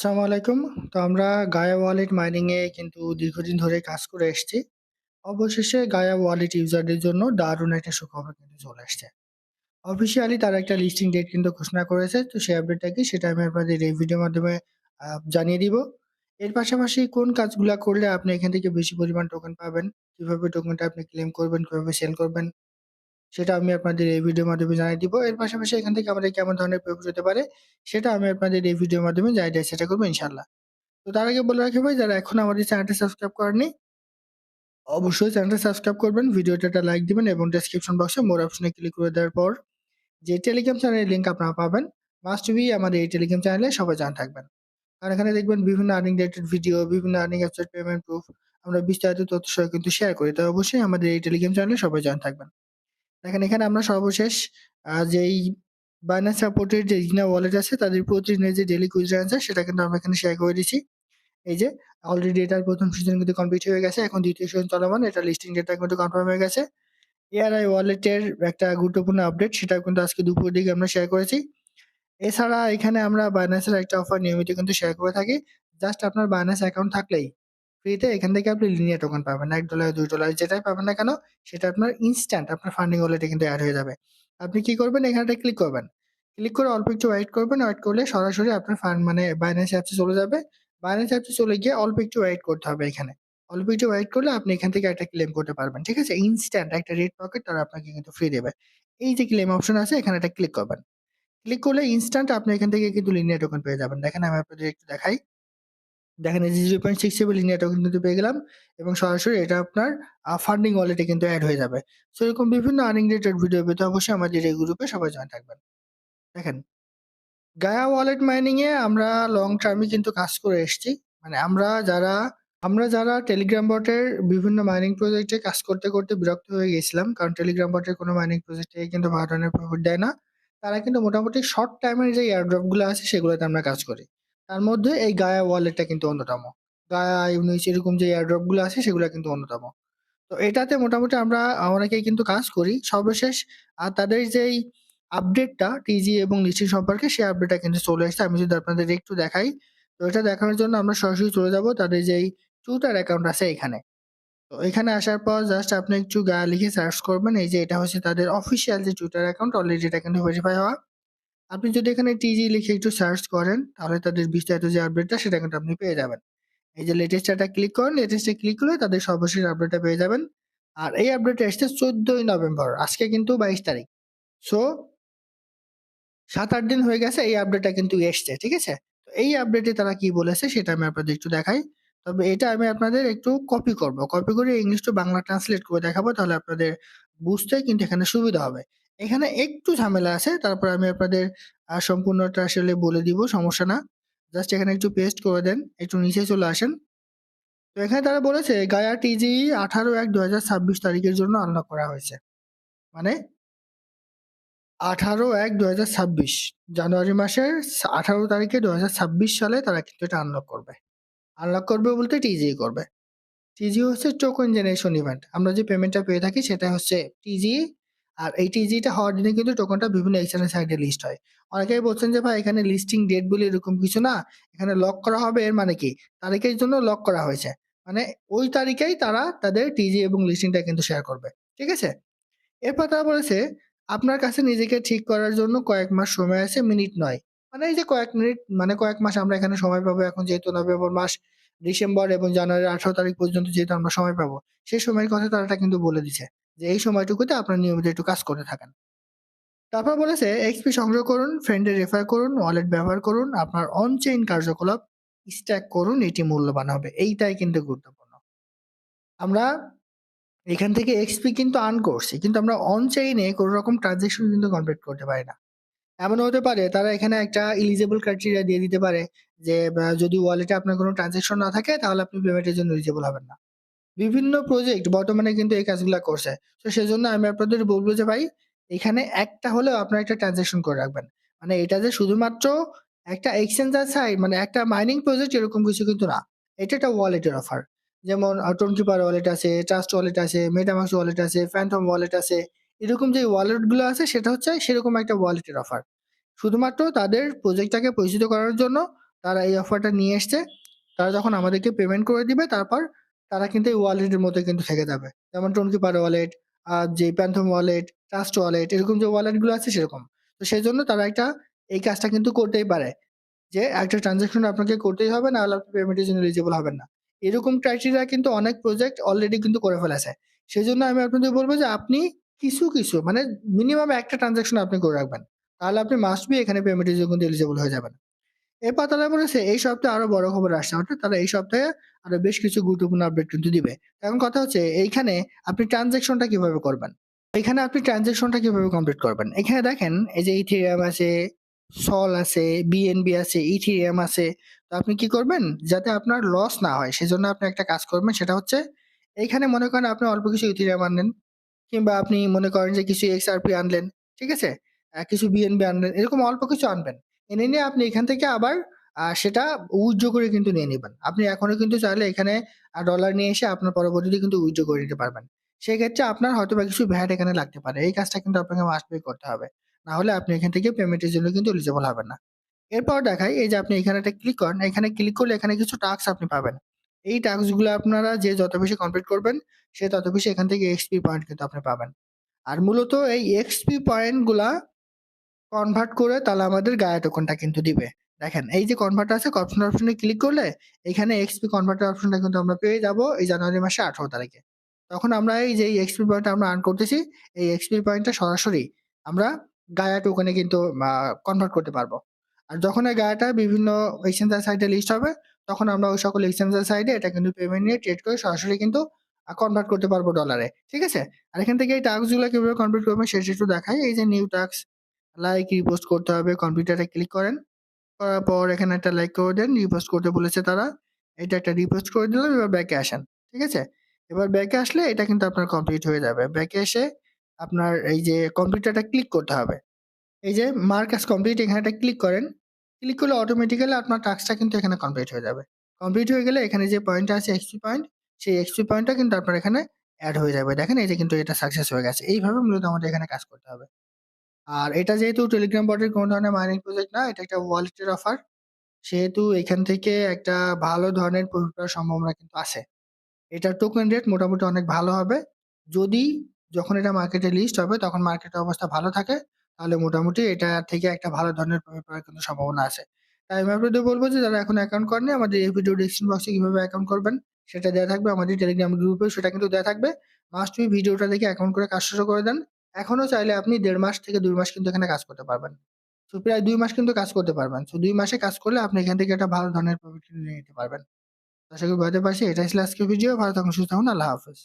আসসালামু আলাইকুম। তো আমরা গায়া ওয়ালেট মাইনিং এ কিন্তু দীর্ঘদিন ধরে কাজ করে এসেছি। অবশেষে গায়া ওয়ালেট ইউজারদের জন্য দারুণ একটা সুখবর কিন্তু চলে আসছে। অফিসিয়ালি তারা একটা লিস্টিং ডেট কিন্তু ঘোষণা করেছে। তো সেই আপডেটটা কি সেটা আমি আপনাদের এই ভিডিওর মাধ্যমে জানিয়ে দিব। এর পাশাপাশি কোন কাজগুলা করলে আপনি এখান থেকে বেশি পরিমাণ টোকেন পাবেন, কীভাবে টোকেনটা আপনি ক্লেম করবেন, কীভাবে সেল করবেন, সেটা আমি আপনাদের এই ভিডিওর মাধ্যমে জানিয়ে দিব। এর পাশাপাশি এখান থেকে আমাদের কেমন ধরনের প্রফিট হতে পারে, সেটা আমি আপনাদের এই ভিডিওর মাধ্যমে জানিয়ে দেওয়ার চেষ্টা করব ইনশাল্লাহ তো তার আগে বলে রাখি ভাই যারা এখন আমাদের চ্যানেলটা সাবস্ক্রাইব করেননি অবশ্যই চ্যানেলটা সাবস্ক্রাইব করবেন, ভিডিওটা একটা লাইক দিবেন এবং ডেসক্রিপশন বক্সে মোর অপশনে ক্লিক করে দেওয়ার পর যে টেলিগ্রাম চ্যানেলের লিঙ্ক আপনারা পাবেন, মাস্ট বি আমাদের এই টেলিগ্রাম চ্যানেলে সবাই জয়েন থাকবেন। আর এখানে দেখবেন বিভিন্ন আর্নিং রিলেটেড ভিডিও, বিভিন্ন আর্নিং ওয়েবসাইট পেমেন্ট প্রুফ আমরা বিস্তারিত তথ্য সহ কিন্তু শেয়ার করি। তো অবশ্যই আমাদের এই টেলিগ্রাম চ্যানেলে সবাই জয়েন থাকবেন। দেখেন, এখানে আমরা সর্বশেষ যেই বাইন্যান্স সাপোর্টের যে ইগনা ওয়ালেট আছে, তাদের প্রতিদিনের যে ডেইলি কুইজ আছে, সেটা কিন্তু আমরা এখানে শেয়ার করে দিচ্ছি। এই যে অলরেডি এটার প্রথম সিজন কিন্তু কমপ্লিট হয়ে গেছে। এখন দ্বিতীয় সিজন চলমান। এটা লিস্টিং ডেটটা কিন্তু কনফার্ম হয়ে গেছে। এআরআই ওয়ালেটের একটা গুরুত্বপূর্ণ আপডেট সেটা কিন্তু আজকে দুপুরের দিকে আমরা শেয়ার করেছি। এছাড়া এখানে আমরা বাইন্যান্সের একটা অফার নিয়মিত কিন্তু শেয়ার করে থাকি। জাস্ট আপনার বাইন্যান্স অ্যাকাউন্ট থাকলেই ফ্রিতে এখান থেকে আপনি লিনিয়ার টোকেন পাবেন। $১, $২ যেটাই পাবেন না কেন সেটা আপনার ইনস্ট্যান্ট আপনার ফান্ডিং ওয়ালেটে কিন্তু অ্যাড হয়ে যাবে। আপনি কি করবেন এখানটায় ক্লিক করবেন। ক্লিক করে অল্প একটু ওয়েট করবেন। ওয়েট করলে সরাসরি আপনার ফান্ড মানে বাইন্যান্স অ্যাপসে চলে যাবে। বাইন্যান্স অ্যাপসে চলে গিয়ে অল্প একটু ওয়েট করতে হবে এখানে। অল্প একটু ওয়েট করলে আপনি এখান থেকে একটা ক্লেম করতে পারবেন। ঠিক আছে? ইনস্ট্যান্ট একটা রেড পকেট তারা আপনাকে কিন্তু ফ্রি দেবে। এই যে ক্লেম অপশন আছে এখানে একটা ক্লিক করবেন। ক্লিক করলে ইনস্ট্যান্ট আপনি এখান থেকে কিন্তু লিনিয়ার টোকেন পেয়ে যাবেন। দেখেন আমি আপনাদের একটু দেখাই। দেখেন এই যে 0.67 লিনিয়ার টোকেন কিন্তু পেয়ে গেলাম এবং সরাসরি এটা আপনার ফান্ডিং ওয়ালেটে কিন্তু অ্যাড হয়ে যাবে। সো এরকম বিভিন্ন আর্নিং রিলেটেড ভিডিও পেতে অবশ্যই আমাদের এই গ্রুপে সবাই জয়েন থাকবেন। দেখেন গায়া ওয়ালেট মাইনিংয়ে আমরা লং টার্মে কিন্তু কাজ করে এসেছি। মানে আমরা যারা আমরা যারা টেলিগ্রাম বটের বিভিন্ন মাইনিং প্রজেক্টে কাজ করতে, করতে বিরক্ত হয়ে গেছিলাম। কারণ টেলিগ্রাম বটের কোনো মাইনিং প্রজেক্টে কিন্তু ভালো ধরনের প্রফিট দেয় না। তারা কিন্তু মোটামুটি শর্ট টাইমের যে এয়ারড্রপগুলো আছে সেগুলোতে আমরা কাজ করি। তার মধ্যে এই গায়া ওয়ালেটটা কিন্তু অন্যতম। গায়া, ইউনিস এরকম যে এয়ারড্রপগুলো আছে সেগুলো কিন্তু অন্যতম। তো এটাতে মোটামুটি আমরা অনেকেই কিন্তু কাজ করি। সর্বশেষ আর তাদের যেই আপডেটটা টিজি এবং লিস্টিং সম্পর্কে সেই আপডেটটা কিন্তু চলে এসেছে। আমি যদি আপনাদের একটু দেখাই। তো এটা দেখানোর জন্য আমরা সরাসরি চলে যাব তাদের যেই টুইটার অ্যাকাউন্ট আছে এখানে। তো এখানে আসার পর জাস্ট আপনি একটু গায়া লিখে সার্চ করবেন। এই যে এটা হচ্ছে তাদের অফিসিয়াল যে টুইটার অ্যাকাউন্ট অলরেডি এটা কিন্তু ভেরিফাই হওয়া। আপনি যদি এখানে টিজি লিখে একটু সার্চ করেন তাহলে তাদের বিস্তারিত যে আপডেটটা সেটা কিন্তু আপনি পেয়ে যাবেন। এই যে লেটেস্টটা ক্লিক করেন, লেটেস্ট ক্লিক করলে তাদের সর্বশেষ আপডেটটা পেয়ে যাবেন। আর এই আপডেটটা এসছে ১৪ই নভেম্বর। আজকে কিন্তু ২২ তারিখ। সো ৭-৮ দিন হয়ে গেছে এই আপডেটটা কিন্তু এসছে। ঠিক আছে? তো এই আপডেটে তারা কি বলেছে সেটা আমি আপনাদের একটু দেখাই। তবে এটা আমি আপনাদের একটু কপি করব। কপি করে ইংলিশ টু বাংলা ট্রান্সলেট করে দেখাবো তাহলে আপনাদের বুঝতে কিন্তু এখানে সুবিধা হবে। এখানে একটু ঝামেলা আছে। তারপর আমি আপনাদের সম্পূর্ণটা আসলে বলে দিব, সমস্যা না। জাস্ট এখানে একটু পেস্ট করে দেন। একটু নিচে চলে আসেন। তো এখানে তারা বলেছে গায়া টিজি ১৮/১/২০২৬ তারিখের জন্য আনলক করা হয়েছে। মানে ১৮/১/২০২৬ জানুয়ারি মাসের ১৮ তারিখে ২০২৬ সালে তারা কিন্তু এটা আনলক করবে। আনলক করবে বলতে টিজি করবে। টিজি হচ্ছে টোকেন জেনারেশন ইভেন্ট। আমরা যে পেমেন্টটা পেয়ে থাকি সেটা হচ্ছে টিজি। আর এই টিজিটা হওয়ার দিনে কিন্তু টোকেনটা বিভিন্ন এক্সচেঞ্জের সাইডে লিস্ট হয়। অনেকেই বলছেন যে ভাই এখানে লিস্টিং ডেট বলে এরকম কিছু না। এখানে লক করা হবে এর মানে কি? তারিখের জন্য লক করা হয়েছে। মানে ওই তারিখেই তারা তাদের টিজি এবং লিস্টিংটা কিন্তু শেয়ার করবে। ঠিক আছে? এরপর তারা বলেছে আপনার কাছে নিজেকে ঠিক করার জন্য কয়েক মাস সময় আছে মিনিট নয়। মানে এই যে কয়েক মিনিট মানে কয়েক মাস আমরা এখানে সময় পাবো এখন যেহেতু নভেম্বর মাস, ডিসেম্বর এবং জানুয়ারি আঠারো তারিখ পর্যন্ত যেহেতু আমরা সময় পাবো। সেই সময়ের কথা তারা কিন্তু বলে দিছে। যে এই সময়টুকুতে আপনারা নিয়মিত একটু কাজ করে থাকেন। তারপর বলেছে এক্সপি সংগ্রহ করুন, ফ্রেন্ডে রেফার করুন, ওয়ালেট ব্যবহার করুন, আপনার অন চেইন কার্যকলাপ স্ট্যাক করুন এটি মূল্যবান হবে। এইটাই কিন্তু গুরুত্বপূর্ণ। আমরা এখান থেকে এক্সপি কিন্তু আর্ন করছি। কিন্তু আমরা অন চেইনে কোন রকম ট্রান্সেকশন কিন্তু কমপ্লিট করতে পারি না। এমন হতে পারে তারা এখানে একটা এলিজিবল ক্রাইটেরিয়া দিয়ে দিতে পারে যে যদি ওয়ালেটে আপনার কোনো ট্রান্সেকশন না থাকে তাহলে আপনি পেমেন্টের জন্য এলিজিবল হবেন না। বিভিন্ন প্রজেক্ট বর্তমানে কিন্তু এই কাজগুলো করছে। তো সেজন্য আমি আপনাদের বলব যে ভাই এখানে একটা হলেও আপনার একটা ট্রান্সেকশন করে রাখবেন। মানে এটা যে শুধুমাত্র একটা এক্সচেঞ্জার সাইট মানে একটা মাইনিং প্রজেক্ট এরকম কিছু কিন্তু না। এটা একটা ওয়ালেটের অফার। যেমন টোনকিপার ওয়ালেট আছে, ট্রাস্ট ওয়ালেট আছে, মেটামাস্ক ওয়ালেট আছে, ফ্যান্টম ওয়ালেট আছে। এরকম যে ওয়ালেটগুলো আছে সেটা হচ্ছে সেরকম একটা ওয়ালেটের অফার। শুধুমাত্র তাদের প্রজেক্টটাকে পরিচিত করার জন্য তারা এই অফারটা নিয়ে এসছে। তারা যখন আমাদেরকে পেমেন্ট করে দিবে তারপর তারা কিন্তু এই ওয়ালেটের মধ্যে কিন্তু থেকে যাবে। যেমন টোনকিপার ওয়ালেট, আর যে প্যান্থম ওয়ালেট, ট্রাস্ট ওয়ালেট এরকম যে ওয়ালেটগুলো আছে সেরকম। তো সেই জন্য তারা একটা এই কাজটা কিন্তু করতেই পারে। যে একটা ট্রান্সেকশন আপনাকে করতেই হবে নাহলে আপনি পেমেন্টের জন্য এলিজিবল হবেন না। এরকম ক্রাইটেরিয়া কিন্তু অনেক প্রজেক্ট অলরেডি কিন্তু করে ফেলেছে। সেই জন্য আমি আপনাদের বলব যে আপনি কিছু, কিছু মানে মিনিমাম একটা ট্রান্সেকশন আপনি করে রাখবেন। তাহলে আপনি মাস্ট বি এখানে পেমেন্টের জন্য কিন্তু এলিজিবল হয়ে যাবেন। এরপর তারা বলেছে এই সপ্তাহে আরও বড় খবর আসছে। অর্থাৎ তারা এই সপ্তাহে আরও বেশ কিছু গুরুত্বপূর্ণ আপডেট কিন্তু দিবে। এখন কথা হচ্ছে এইখানে আপনি ট্রান্সেকশনটা কীভাবে করবেন? এখানে আপনি ট্রান্সেকশনটা কীভাবে কমপ্লিট করবেন? এখানে দেখেন এই যে ইথেরিয়াম আছে, সল আছে, বিএনবি আছে, ইথেরিয়াম আছে। তো আপনি কি করবেন? যাতে আপনার লস না হয় সেজন্য আপনি একটা কাজ করবেন সেটা হচ্ছে এইখানে মনে করেন আপনি অল্প কিছু ইথেরিয়াম আনলেন কিংবা আপনি মনে করেন যে কিছু এক্সআরপি আনলেন। ঠিক আছে? কিছু বিএনবি আনলেন। এরকম অল্প কিছু আনবেন। এনে নিয়ে আপনি এখান থেকে আবার সেটা উইথড্র করে কিন্তু নিয়ে নিবেন। আপনি এখনও কিন্তু চাইলে এখানে ডলার নিয়ে এসে আপনার পরবর্তীতে কিন্তু উইথড্র করে নিতে পারবেন। সেক্ষেত্রে আপনার হয়তোবা কিছু ভ্যাট এখানে লাগতে পারে। এই কাজটা কিন্তু আপনাকে মাস্ট বি করতে হবে। না হলে আপনি এখান থেকে পেমেন্টের জন্য কিন্তু এলিজেবল হবেন না। এরপর দেখাই, এই যে আপনি এখানে একটা ক্লিক করেন। এখানে ক্লিক করলে এখানে কিছু টাস্ক আপনি পাবেন। এই টাস্কগুলো আপনারা যে যত বেশি কমপ্লিট করবেন, সে তত বেশি এখান থেকে এক্সপি পয়েন্ট কিন্তু আপনি পাবেন। আর মূলত এই এক্সপি পয়েন্টগুলা কনভার্ট করে তাহলে আমাদের গায়া টোকেনটা কিন্তু দিবে। দেখেন, এই যে কনভার্ট আছে অপশন অপশনে ক্লিক করলে এখানে এক্সপি কনভার্টার অপশনটা কিন্তু আমরা পেয়ে যাব এই জানুয়ারি মাসে ১৮ তারিখে। তখন আমরা এই যে এক্সপি পয়েন্ট আমরা আর্ন করতেছি, এই এক্সপি পয়েন্টটা সরাসরি আমরা গায়া টোকেনে কিন্তু কনভার্ট করতে পারব। আর যখন এই গায়াটা বিভিন্ন এক্সচেঞ্জার সাইটে লিস্ট হবে, তখন আমরা ওই সকল এক্সচেঞ্জার সাইডে এটা কিন্তু পেমেন্ট নিয়ে ট্রেড করে সরাসরি কিন্তু কনভার্ট করতে পারব ডলারে। ঠিক আছে? আর এখান থেকে এই টাস্কগুলো কীভাবে কনভার্ট করবেন সেটা একটু দেখাই। এই যে নিউ টাস্ক লাইক রিপোস্ট করতে হবে কম্পিউটারে ক্লিক করেন। করার পর এখানে একটা লাইক করে দেন। রিপোস্ট করতে বলেছে তারা। এটা একটা রিপোস্ট করে দিলাম। এবার ব্যাকে আসেন। ঠিক আছে? এবার ব্যাকে আসলে এটা কিন্তু আপনার কমপ্লিট হয়ে যাবে। ব্যাকে এসে আপনার এই যে কম্পিউটারটা ক্লিক করতে হবে। এই যে মার্ক অ্যাজ কমপ্লিট এখানে একটা ক্লিক করেন। ক্লিক করলে অটোমেটিক্যালি আপনার টাস্কটা কিন্তু এখানে কমপ্লিট হয়ে যাবে। কমপ্লিট হয়ে গেলে এখানে যে পয়েন্টটা আছে এক্সপি পয়েন্ট সেই এক্সপি পয়েন্টটা কিন্তু আপনার এখানে অ্যাড হয়ে যাবে। দেখেন এই যে কিন্তু এটা সাকসেস হয়ে গেছে। এইভাবে মূলত আমাদের এখানে কাজ করতে হবে। আর এটা যেহেতু টেলিগ্রাম বটের কোনো ধরনের মাইনিং প্রজেক্ট না, এটা একটা ওয়ালেটের অফার। সেহেতু এখান থেকে একটা ভালো ধরনের প্রফিট করার সম্ভাবনা কিন্তু আছে। এটার টোকেন রেট মোটামুটি অনেক ভালো হবে। যদি যখন এটা মার্কেটে লিস্ট হবে তখন মার্কেটের অবস্থা ভালো থাকে তাহলে মোটামুটি এটা থেকে একটা ভালো ধরনের প্রফিট করার কিন্তু সম্ভাবনা আছে। তাই আমি আপনাদের বলব যে যারা এখন অ্যাকাউন্ট করেননি আমাদের এই ভিডিও ডেসক্রিপশন বক্সে কীভাবে অ্যাকাউন্ট করবেন সেটা দেয়া থাকবে। আমাদের টেলিগ্রাম গ্রুপেও সেটা কিন্তু দেয়া থাকবে। মাস্ট বি ভিডিওটা দেখে অ্যাকাউন্ট করে কাজ শুরু করে দেন। এখনও চাইলে আপনি দেড় মাস থেকে দুই মাস কিন্তু এখানে কাজ করতে পারবেন। তো প্রায় দুই মাস কিন্তু কাজ করতে পারবেন। তো দুই মাসে কাজ করলে আপনি এখান থেকে একটা ভালো ধরনের প্রফিট নিয়ে নিতে পারবেন। আশা করি বুঝতে পারছি। এটাই ছিল আজকের ভিডিও। ভালো থাকুন, সুস্থ থাকুন। আল্লাহ হাফেজ।